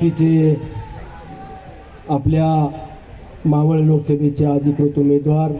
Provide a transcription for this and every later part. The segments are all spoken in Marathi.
तिचे आपल्या मावळ लोकसभेचे अधिकृत उमेदवार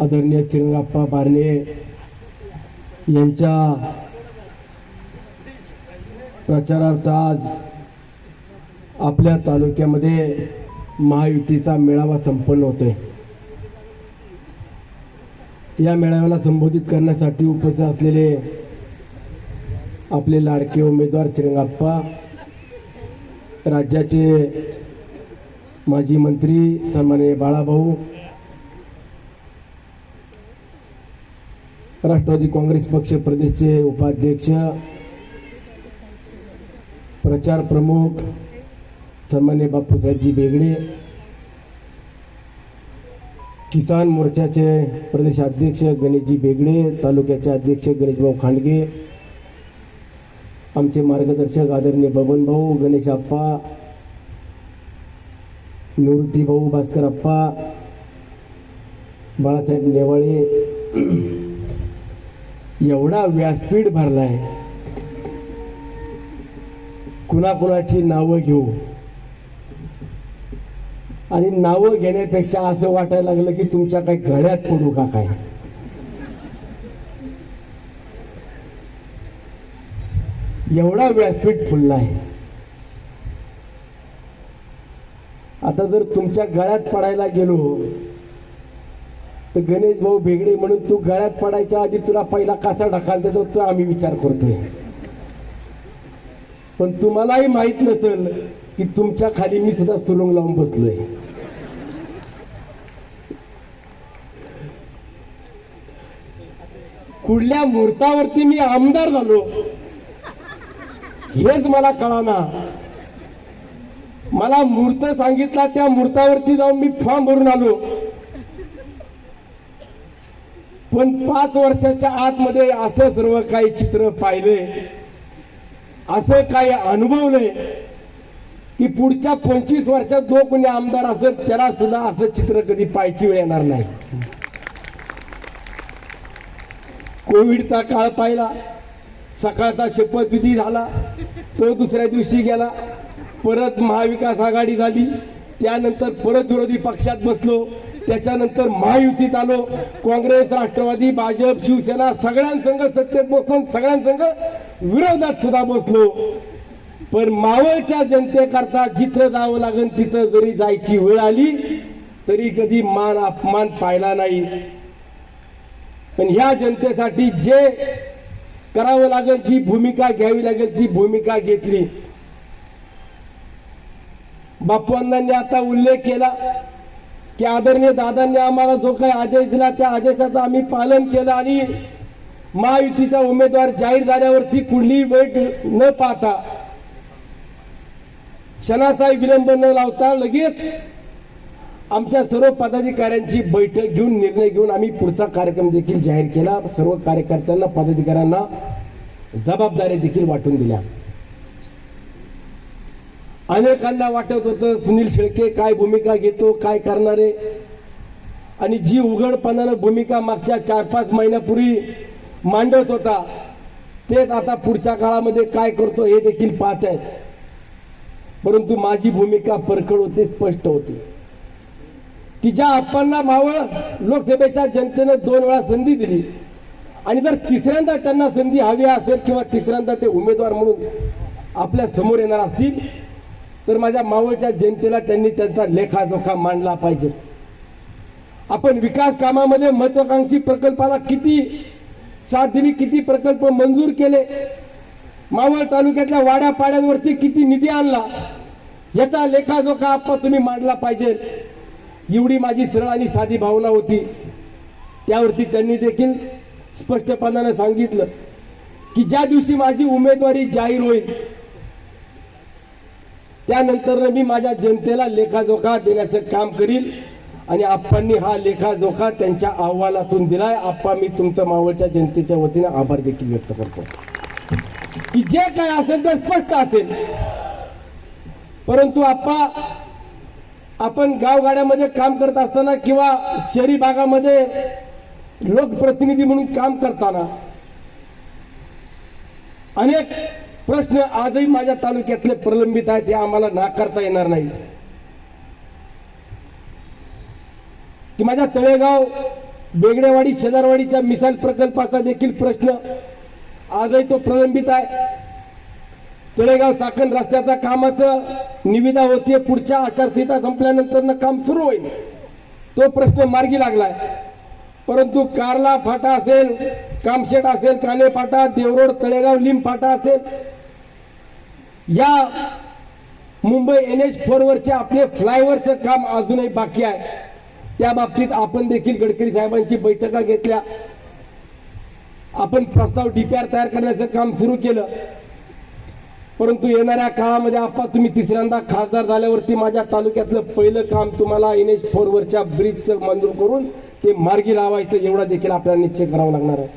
आदरणीय श्रीरंगाप्पा बारणे यांच्या प्रचारार्थ आज आपल्या तालुक्यामध्ये महायुतीचा मेळावा संपन्न होतोय. या मेळाव्याला संबोधित करण्यासाठी उपस्थित असलेले आपले लाडके उमेदवार श्रीरंगाप्पा राज्याचे माजी मंत्री सन्माननीय बाळाभाऊ राष्ट्रवादी काँग्रेस पक्ष प्रदेशचे उपाध्यक्ष प्रचार प्रमुख सन्मान्य बापूसाहेबजी बेगडे किसान मोर्चाचे प्रदेशाध्यक्ष गणेशजी बेगडे तालुक्याचे अध्यक्ष गणेशभाऊ खांडगे आमचे मार्गदर्शक आदरणीय बबन भाऊ गणेश आप्पा निवृत्ती भाऊ भास्कर आप्पा बाळासाहेब नेवाळे एवढा व्यासपीठ भरलाय. कुणाकुणाची नावं घेऊ? आणि नावं घेण्यापेक्षा असं वाटायला लागलं की तुमच्या काही घड्यात पडू का काय? एवढा व्यासपीठ फुलला आहे आता जर तुमच्या गळ्यात पडायला गेलो तर गणेश भाऊ भेगडे म्हणून तू गळ्यात पडायच्या आधी तुला पहिला कसा ढकाल देतो तो आम्ही विचार करतोय. पण तुम्हालाही माहीत नसेल की तुमच्या खाली मी सुद्धा सुलंग लावून बसलोय. कुठल्या मुहूर्तावरती मी आमदार झालो? हेच मला कळाना. मला मूर्त सांगितला त्या मूर्तावरती जाऊन मी फॉर्म भरून आलो. पण पाच वर्षाच्या आतमध्ये असं सर्व काही चित्र पाहिले असं काही अनुभवले की पुढच्या पंचवीस वर्षात जो कोणी आमदार असेल त्याला सुद्धा असं चित्र कधी पाहायची वेळ येणार नाही. कोविडचा काळ पाहिला. सकाळचा शपथविधी झाला तो दुसऱ्या दिवशी गेला. परत महाविकास आघाडी झाली. त्यानंतर परत विरोधी पक्षात बसलो. त्याच्यानंतर महायुतीत आलो. काँग्रेस राष्ट्रवादी भाजप शिवसेना सगळ्यांसंग सत्तेत बसलो सगळ्यांसंग विरोधात सुद्धा बसलो. पण मावळच्या जनतेकरता जिथं जावं लागेल तिथं जरी जायची वेळ आली तरी कधी मान अपमान पाहिला नाही. पण ह्या जनतेसाठी जे करावं लागेल जी भूमिका घ्यावी लागेल ती भूमिका घेतली. बापू आता उल्लेख केला की आदरणीय दादांनी आम्हाला जो काही आदेश दिला त्या आदेशाचं आम्ही पालन केलं आणि महायुतीचा उमेदवार जाहीर झाल्यावरती कुठलीही वेट न पाहता क्षणाचाही विलंब न लावता लगेच आमच्या सर्व पदाधिकाऱ्यांची बैठक घेऊन निर्णय घेऊन आम्ही पुढचा कार्यक्रम देखील जाहीर केला. सर्व कार्यकर्त्यांना पदाधिकाऱ्यांना जबाबदाऱ्या देखील वाटून दिल्या. अनेकांना वाटत होतं सुनील शेळके काय भूमिका घेतो काय करणारे आणि जी उघडपणानं भूमिका मागच्या चार पाच महिन्यापूर्वी मांडत होता तेच आता पुढच्या काळामध्ये काय करतो हे देखील पाहत आहेत. परंतु माझी भूमिका परखड होती स्पष्ट होती. की ज्या अप्पांना मावळ लोकसभेच्या जनतेनं दोन वेळा संधी दिली आणि जर तिसऱ्यांदा त्यांना संधी हवी असेल किंवा तिसऱ्यांदा ते उमेदवार म्हणून आपल्यासमोर येणार असतील तर माझ्या मावळच्या जनतेला त्यांनी त्यांचा लेखाजोखा मांडला पाहिजे. आपण विकास कामामध्ये महत्वाकांक्षी प्रकल्पाला किती साथ दिली किती प्रकल्प मंजूर केले मावळ तालुक्यातल्या वाड्यापाड्यांवरती किती निधी आणला याचा लेखाजोखा आप्पा तुम्ही मांडला पाहिजे. एवढी माझी सरळ आणि साधी भावना होती. त्यावरती त्यांनी देखील स्पष्टपणाने सांगितलं की ज्या दिवशी माझी उमेदवारी जाहीर होईल त्यानंतर मी माझ्या जनतेला लेखाजोखा देण्याचं काम करील आणि आप्पांनी हा लेखाजोखा त्यांच्या अहवालातून दिलाय. आप्पा मी तुमचं मावळच्या जनतेच्या वतीने आभार देखील व्यक्त करतो. की जे काय असेल ते स्पष्ट असेल. परंतु आप्पा आपण गावगाड्यामध्ये काम करत असताना किंवा शहरी भागामध्ये लोकप्रतिनिधी म्हणून काम करताना अनेक प्रश्न आजही माझ्या तालुक्यातले प्रलंबित आहेत हे आम्हाला नाकारता येणार नाही. की माझ्या तळेगाव बेगडेवाडी शेजारवाडीच्या मिसाईल प्रकल्पाचा देखील प्रश्न आजही तो प्रलंबित आहे. तळेगाव चाकण रस्त्याचा कामाचं निविदा होतीये पुढच्या आचारसंहिता संपल्यानंतर काम सुरू होईल तो प्रश्न मार्गी लागलाय. परंतु कारला फाटा असेल कामशेट असेल काने फाटा देवरोड तळेगाव लिंब फाटा असेल या मुंबई एन एच फोरवरचे आपले फ्लायओव्हरचं काम अजूनही बाकी आहे. त्या बाबतीत आपण देखील गडकरी साहेबांची बैठका घेतल्या. आपण प्रस्ताव डीपीआर तयार करण्याचं काम सुरू केलं. परंतु येणाऱ्या काळामध्ये आपा तुम्ही तिसऱ्यांदा खासदार झाल्यावरती माझ्या तालुक्यातलं पहिलं काम तुम्हाला एन एच फोरवरच्या ब्रिजचं मंजूर करून ते मार्गी लावायचं एवढा देखील आपल्याला निश्चय करावा लागणार आहे.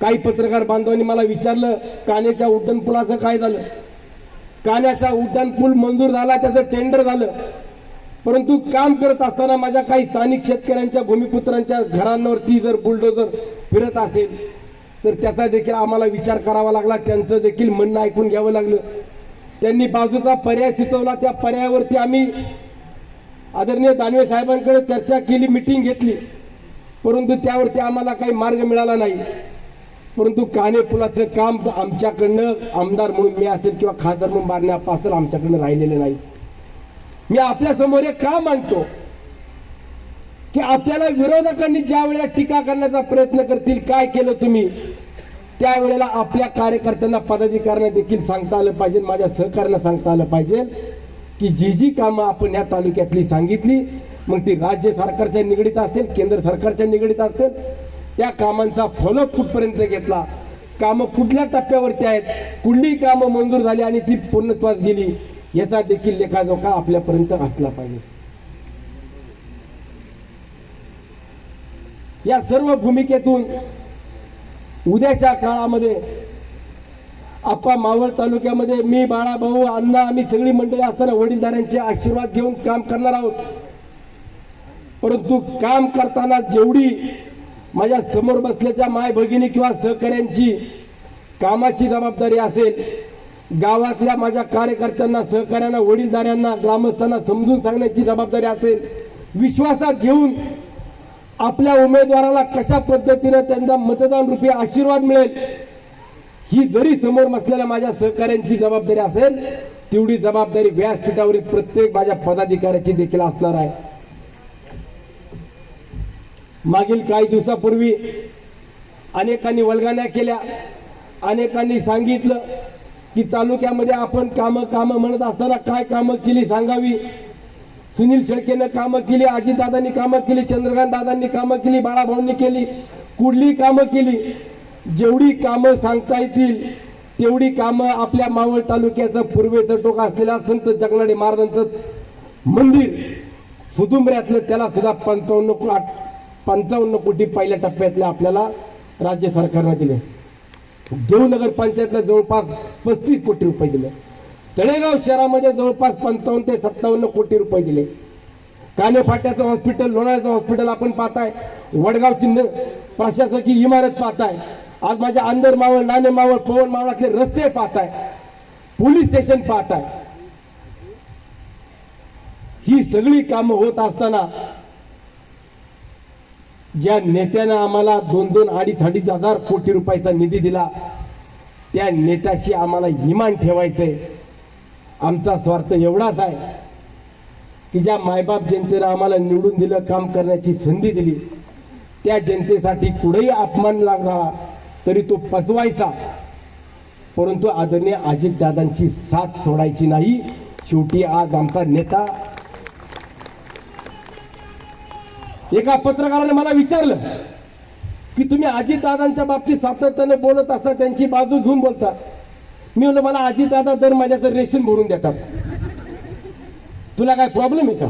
काही पत्रकार बांधवांनी मला विचारलं कानेच्या उड्डाणपुलाचं काय झालं? कान्याचा उड्डाणपूल मंजूर झाला त्याचं टेंडर झालं. परंतु काम करत असताना माझ्या काही स्थानिक शेतकऱ्यांच्या भूमिपुत्रांच्या घरांवरती जर बुलडोजर फिरत असेल तर त्याचा देखील आम्हाला विचार करावा लागला. त्यांचं देखील म्हणणं ऐकून घ्यावं लागलं. त्यांनी बाजूचा पर्याय सुचवला. त्या पर्यायावरती आम्ही आदरणीय दानवे साहेबांकडे चर्चा केली मिटिंग घेतली. परंतु त्यावरती आम्हाला काही मार्ग मिळाला नाही. परंतु काने पुलाचं काम आमच्याकडनं आमदार म्हणून मी असेल किंवा खासदार म्हणून मारण्यापासून आमच्याकडनं राहिलेलं नाही. मी आपल्यासमोर एक काम मांडतो की आपल्याला विरोधकांनी ज्या वेळेला टीका करण्याचा प्रयत्न करतील काय केलं तुम्ही? त्यावेळेला आपल्या कार्यकर्त्यांना पदाधिकाऱ्यांना देखील सांगता आलं पाहिजे माझ्या सहकार्यांना सांगता आलं पाहिजे की जी जी कामं आपण या तालुक्यातली सांगितली मग ती राज्य सरकारच्या निगडीत असेल केंद्र सरकारच्या निगडीत असेल त्या कामांचा फॉलोअप कुठपर्यंत घेतला? कामं कुठल्या टप्प्यावरती आहेत? कुठली कामं मंजूर झाली आणि ती पूर्णत्वास गेली याचा देखील लेखाजोखा आपल्यापर्यंत असला पाहिजे. या सर्व भूमिकेतून उद्याच्या काळामध्ये आप्पा मावळ तालुक्यामध्ये मी बाळाभाऊ अण्णा आम्ही सगळी मंडळी असताना वडीलधाऱ्यांचे आशीर्वाद घेऊन काम करणार आहोत. परंतु काम करताना जेवढी माझ्यासमोर बसल्याच्या माय भगिनी किंवा सहकाऱ्यांची कामाची जबाबदारी असेल गावातल्या माझ्या कार्यकर्त्यांना सहकाऱ्यांना वडीलधाऱ्यांना ग्रामस्थांना समजून सांगण्याची जबाबदारी असेल विश्वासात घेऊन आपल्या उमेदवाराला कशा पद्धतीनं त्यांना मतदान रूपी आशीर्वाद मिळेल ही जरी समोर असलेल्या माझ्या सहकाऱ्यांची जबाबदारी असेल तेवढी जबाबदारी व्यासपीठावरील प्रत्येक माझ्या पदाधिकाऱ्याची देखील असणार आहे. मागील काही दिवसापूर्वी अनेकांनी वलगाण्या केल्या अनेकांनी सांगितलं की तालुक्यामध्ये आपण कामं कामं म्हणत असताना काय कामं केली सांगावी? सुनील शेळकेनं कामं केली अजितदादांनी कामं केली चंद्रकांत दादांनी कामं केली बाळाभाऊंनी केली कुठली कामं केली जेवढी कामं सांगता येतील तेवढी कामं आपल्या मावळ तालुक्याचं पूर्वेचं टोक असलेलं संत जगनाडे महाराजांचं मंदिर सुदुंबऱ्यातलं त्याला सुद्धा पंचावन्न को- आठ- पंचावन्न कोटी पहिल्या टप्प्यातल्या आपल्याला राज्य सरकारनं दिले. देवनगर पंचायतला जवळपास पस्तीस कोटी रुपये दिले. तळेगाव शहरामध्ये जवळपास पंचावन्न ते सत्तावन्न कोटी रुपये दिले. कानेफाट्याचं हॉस्पिटल लोणाळ्याचं हॉस्पिटल आपण पाहताय. वडगाव चिन्ह प्रशासकीय इमारत पाहताय. आज माझ्या अंदर मावळ नाणे मावळ पवन मावळातले रस्ते पाहताय. पोलीस स्टेशन पाहताय. ही सगळी कामं होत असताना ज्या नेत्यानं आम्हाला दोन दोन अडीच अडीच हजार कोटी रुपयाचा निधी दिला त्या नेत्याशी आम्हाला इमान ठेवायचंय. आमचा स्वार्थ एवढाच आहे की ज्या मायबाप जनतेनं आम्हाला निवडून दिलं काम करण्याची संधी दिली त्या जनतेसाठी कुठेही अपमान लागला तरी तो पचवायचा परंतु आदरणीय अजितदादांची साथ सोडायची नाही. शेवटी आज आमचा नेता एका पत्रकाराने मला विचारलं की तुम्ही अजितदादांच्या बाबतीत सातत्याने बोलत असता त्यांची बाजू घेऊन बोलता. मी म्हणलं मला आजी दादा दर महिन्याचं रेशन भरून देतात. तुला काय प्रॉब्लेम आहे का?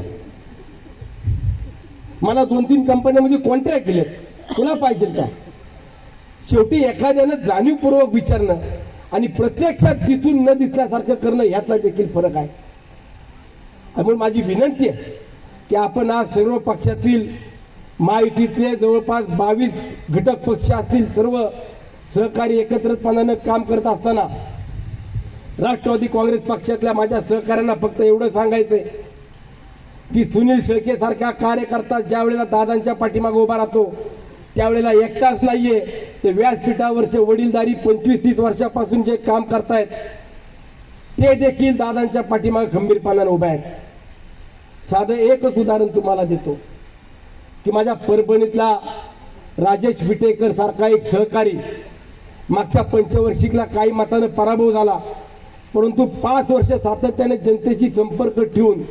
मला दोन तीन कंपन्यामध्ये कॉन्ट्रॅक्ट दिलेत तुला पाहिजे का? शेवटी एखाद्यानं जाणीवपूर्वक विचारणं आणि प्रत्यक्षात दिसून न दिसल्यासारखं करणं ह्यातला देखील फरक आहे. म्हणून माझी विनंती आहे की आपण आज सर्व पक्षातील महायुतीतले जवळपास बावीस घटक पक्ष असतील सर्व सहकारी एकत्रितपणानं काम करत असताना राष्ट्रवादी काँग्रेस पक्षातल्या माझ्या सहकाऱ्यांना फक्त एवढं सांगायचंय की सुनील शेळकेसारखा कार्यकर्ता ज्या वेळेला दादांच्या पाठीमागे उभा राहतो त्यावेळेला एकटाच नाहीये. ते व्यासपीठावरचे वडीलधारी पंचवीस तीस वर्षापासून जे काम करतायत ते देखील दादांच्या पाठीमागे खंबीरपणाने उभे आहेत. साधं एकच उदाहरण तुम्हाला देतो की माझ्या परभणीतला राजेश विटेकर सारखा एक सहकारी मागच्या पंचवर्षिकला काही मतानं पराभव झाला. परंतु पाच वर्ष सातत्याने जनतेशी संपर्क ठेवून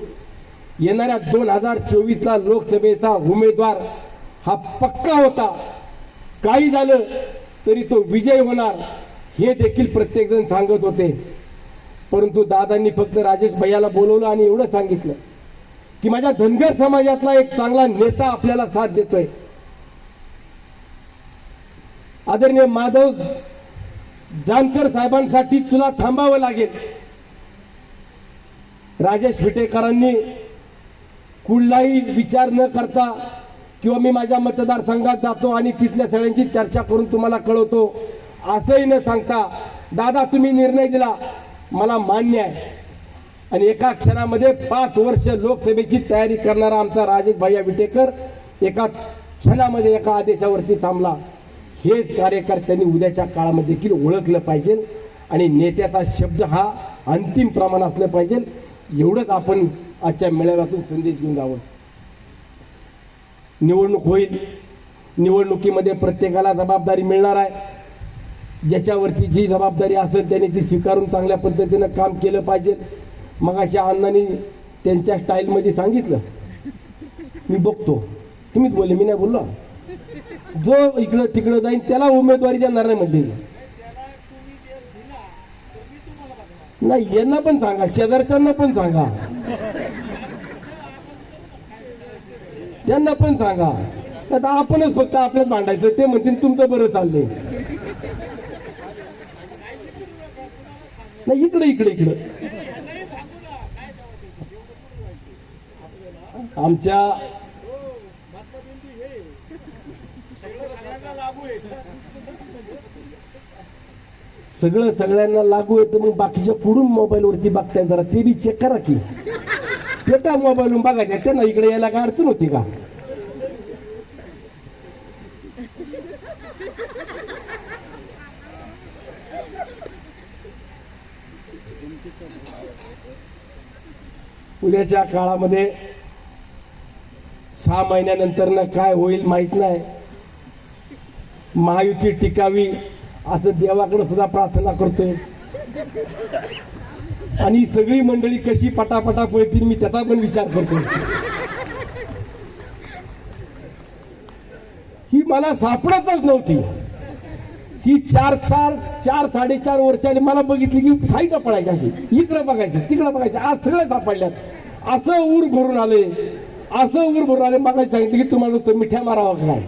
येणाऱ्या दोन हजार चोवीसला लोकसभेचा उमेदवार हा पक्का होता. काही झालं तरी तो विजय होणार हे देखील प्रत्येकजण सांगत होते. परंतु दादांनी फक्त राजेश भैयाला बोलवलं आणि एवढं सांगितलं की माझ्या धनगर समाजातला एक चांगला नेता आपल्याला साथ देतोय. आदरणीय माधव जानकर साहेबांसाठी तुला थांबावं लागेल. राजेश विटेकरांनी कुठलाही विचार न करता किंवा मी माझ्या मतदारसंघात जातो आणि तिथल्या सगळ्यांची चर्चा करून तुम्हाला कळवतो असंही न सांगता दादा तुम्ही निर्णय दिला. मला मान्य आहे. आणि एका क्षणामध्ये पाच वर्ष लोकसभेची तयारी करणारा आमचा राजेश भैया विटेकर एका क्षणामध्ये एका आदेशावरती थांबला. हेच कार्यकर्त्यांनी उद्याच्या काळामध्ये देखील ओळखलं पाहिजे आणि नेत्याचा शब्द हा अंतिम प्रमाण असलं पाहिजे. एवढंच आपण आजच्या मेळाव्यातून संदेश घेऊन जावं. निवडणूक होईल. निवडणुकीमध्ये प्रत्येकाला जबाबदारी मिळणार आहे. ज्याच्यावरती जी जबाबदारी असेल त्याने ती स्वीकारून चांगल्या पद्धतीनं काम केलं पाहिजे. मग अशा अण्णांनी त्यांच्या स्टाईलमध्ये सांगितलं. मी बघतो. तुम्हीच बोलले मी नाही बोललो. जो इकडं तिकडं जाईन त्याला उमेदवारी देणार नाही म्हणले नाही यांना पण सांगा शेजारच्यांना पण सांगा. त्यांना पण सांगा. आता आपणच फक्त आपल्यात भांडायचं ते म्हणतील तुमचं बरं चाललंय. नाही इकडे इकडे इकडे. आमच्या सगळं सगळ्यांना लागू येतं मग बाकीच्या पुढून मोबाईलवरती बघताय जरा. ते बी चेक करा की. ते का मोबाईलवरून बघायचं? त्यांना इकडे यायला काय अडचण होती का? उद्याच्या काळामध्ये सहा महिन्यानंतर काय होईल माहीत नाही. महायुती टिकावी असं देवाकडे सुद्धा प्रार्थना करतोय आणि सगळी मंडळी कशी पटापटा पळतील मी त्याचा पण विचार करतो. ही मला सापडतच नव्हती. ही चार चार चार साडेचार वर्षांनी मला बघितली की साईट पडायची अशी. इकडं बघायची तिकडं बघायची. आज सगळ्या सापडल्यात. असं ऊर भरून आले असं ऊर भरून आले मला सांगितलं की तुम्हाला मिठ्या मारावा काय?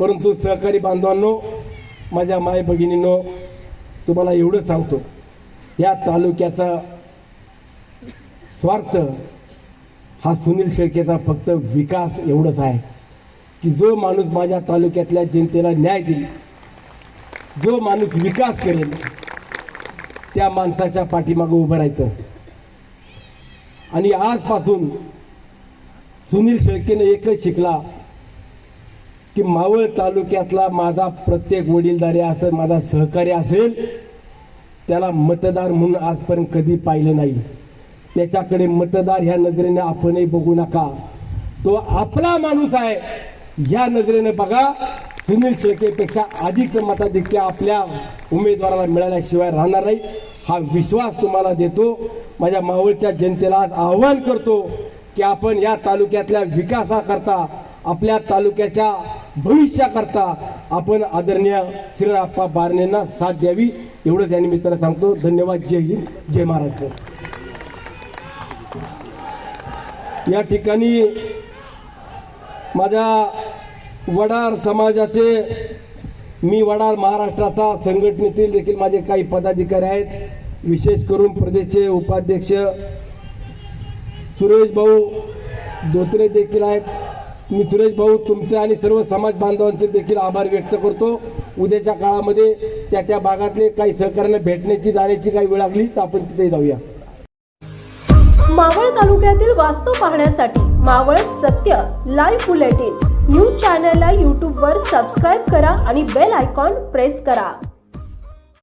परंतु सहकारी बांधवांनो माझ्या माय भगिनींनो तुम्हाला एवढं सांगतो या तालुक्याचा स्वार्थ हा सुनील शेळकेचा फक्त विकास एवढंच आहे की जो माणूस माझ्या तालुक्यातल्या जनतेला न्याय देईल जो माणूस विकास करेल त्या माणसाच्या पाठीमागं उभं राहायचं. आणि आजपासून सुनील शेळकेनं एकच शिकला की मावळ तालुक्यातला माझा प्रत्येक वडीलधारी असेल माझा सहकारी असेल त्याला मतदार म्हणून आजपर्यंत कधी पाहिलं नाही. त्याच्याकडे मतदार ह्या नजरेने आपणही बघू नका. तो आपला माणूस आहे. ह्या नजरेने बघा सुनील शेळकेपेक्षा अधिक मताधिक्य आपल्या उमेदवाराला मिळाल्याशिवाय राहणार नाही. हा विश्वास तुम्हाला देतो. माझ्या मावळच्या जनतेला आज आव्हान करतो की आपण या तालुक्यातल्या विकासाकरता आपल्या तालुक्याच्या भविष्याकरता आपण आदरणीय श्रीराप्पा बारणेंना साथ द्यावी. एवढंच या निमित्तानं सांगतो. धन्यवाद. जय हिंद. जय महाराष्ट्र. या ठिकाणी माझ्या वडार समाजाचे मी वडार महाराष्ट्राचा संघटनेतील देखील माझे काही पदाधिकारी आहेत. विशेष करून प्रदेशचे उपाध्यक्ष सुरेश भाऊ धोत्रे देखील आहेत. मी सुरेश भाऊ तुमचे आणि सर्व समाज बांधवांचे देखील आभार व्यक्त करतो. उद्याच्या काळामध्ये त्या त्या भागातले काही सहकार्यांना भेटण्याची जाण्याची काही वेळ लागली तर आपण तिथे जाऊया. मावळ तालुक्यातील वास्तव पाहण्यासाठी मावळ सत्य लाईव्ह बुलेटिन न्यूज चॅनलला यूट्यूबवर सबस्क्राईब करा आणि बेल आयकॉन प्रेस करा.